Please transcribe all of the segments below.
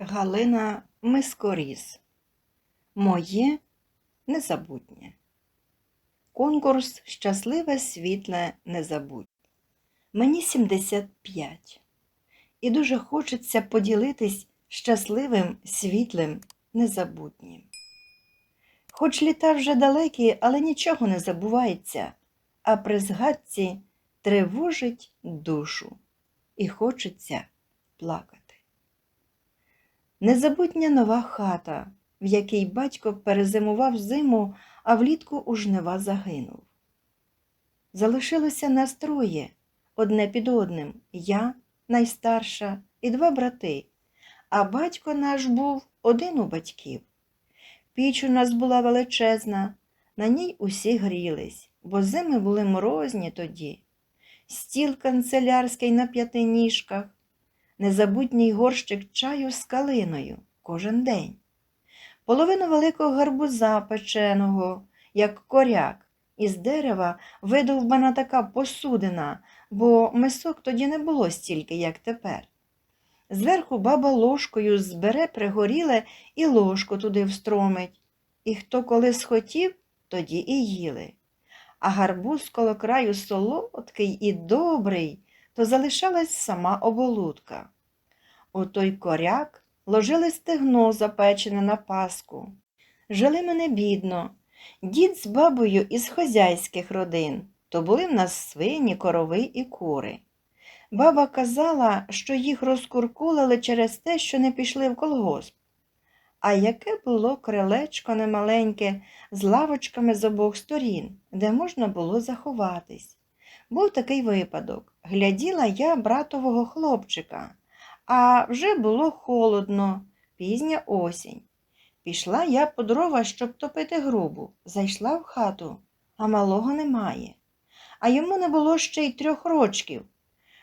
Галина Мискоріз. Моє незабутнє. Конкурс Щасливе світле незабутнє. Мені 75. І дуже хочеться поділитись щасливим світлим незабутнім. Хоч літа вже далекі, але нічого не забувається, а при згадці тривожить душу і хочеться плакати. Незабутня нова хата, в якій батько перезимував зиму, а влітку у жнива загинув. Залишилося нас троє, одне під одним я, найстарша, і два брати, а батько наш був один у батьків. Піч у нас була величезна, на ній усі грілись, бо зими були морозні тоді. Стіл канцелярський на п'яти ніжках, незабутній горщик чаю з калиною кожен день, половину великого гарбуза печеного, як коряк, із дерева видовбана така посудина, бо мисок тоді не було стільки, як тепер. Зверху баба ложкою збере пригоріле і ложку туди встромить. І хто коли схотів, тоді і їли. А гарбуз коло краю солодкий і добрий, то залишалась сама оболудка. У той коряк ложили стегно запечене на паску. Жили ми не бідно. Дід з бабою із хозяйських родин, то були в нас свині, корови і кури. Баба казала, що їх розкуркулили через те, що не пішли в колгосп. А яке було крилечко немаленьке з лавочками з обох сторін, де можна було заховатись. Був такий випадок. Гляділа я братового хлопчика, а вже було холодно, пізня осінь. Пішла я по дрова, щоб топити грубу, зайшла в хату, а малого немає. А йому не було ще й трьох рочків.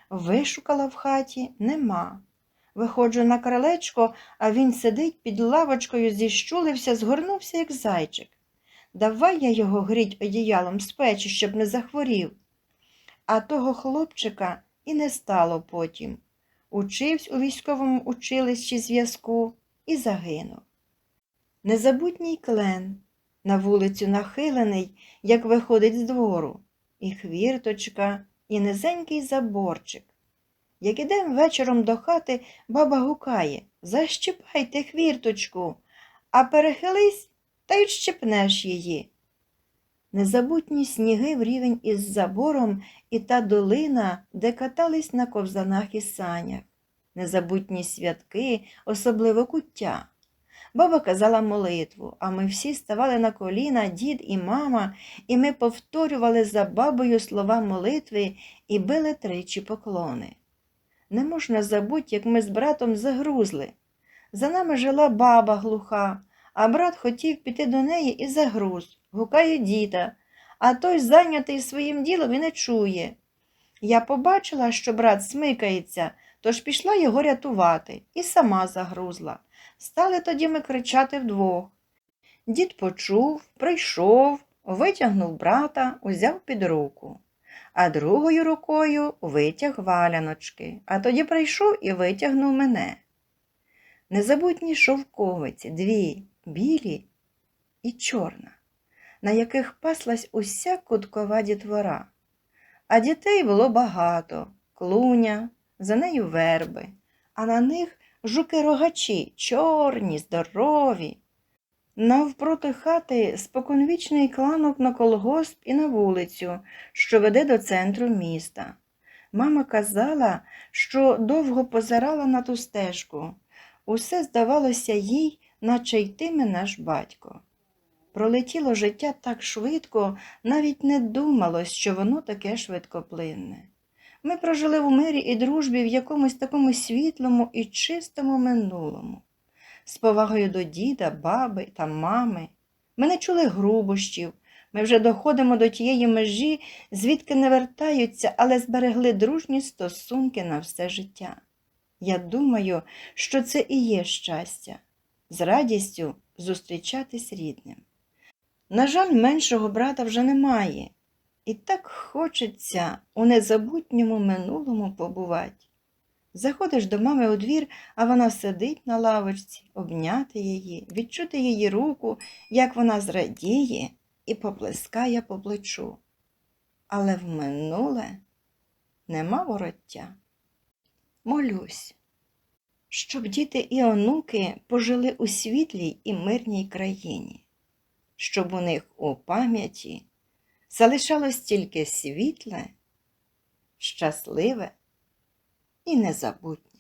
Вишукала в хаті нема. Виходжу на крилечко, а він сидить під лавочкою, зіщулився, згорнувся, як зайчик. Давай я його гріть одіялом з печі, щоб не захворів. А того хлопчика і не стало потім. Учився у військовому училищі зв'язку і загинув. Незабутній клен, на вулицю нахилений, як виходить з двору, і хвірточка, і низенький заборчик. Як ідем вечором до хати, баба гукає Защіпайте хвірточку, а перехились та й щепнеш її. Незабутні сніги в рівень із забором і та долина, де катались на ковзанах і санях, незабутні святки, особливо куття. Баба казала молитву, а ми всі ставали на коліна, дід і мама, і ми повторювали за бабою слова молитви і били тричі поклони. Не можна забути, як ми з братом загрузли. За нами жила баба глуха, а брат хотів піти до неї і загруз, гукає діда, а той зайнятий своїм ділом і не чує. Я побачила, що брат смикається, тож пішла його рятувати і сама загрузла. Стали тоді ми кричати вдвох. Дід почув, прийшов, витягнув брата, узяв під руку, а другою рукою витяг валяночки, а тоді прийшов і витягнув мене. Незабутні шовковиці, дві, білі і чорна, на яких паслась уся куткова дітвора. А дітей було багато, клуня, за нею верби, а на них жуки-рогачі, чорні, здорові. Навпроти хати споконвічний кланок на колгосп і на вулицю, що веде до центру міста. Мама казала, що довго позирала на ту стежку. Усе здавалося їй, наче йтиме наш батько. Пролетіло життя так швидко, навіть не думалось, що воно таке швидкоплинне. Ми прожили в мирі і дружбі в якомусь такому світлому і чистому минулому, з повагою до діда, баби та мами. Ми не чули грубощів, ми вже доходимо до тієї межі, звідки не вертаються, але зберегли дружні стосунки на все життя. Я думаю, що це і є щастя, з радістю зустрічатись рідним. На жаль, меншого брата вже немає. І так хочеться у незабутньому минулому побувати. Заходиш до мами у двір, а вона сидить на лавочці, обняти її, відчути її руку, як вона зрадіє і поплескає по плечу. Але в минуле нема вороття. Молюсь, щоб діти і онуки пожили у світлій і мирній країні, щоб у них у пам'яті залишалось тільки світле, щасливе і незабутнє.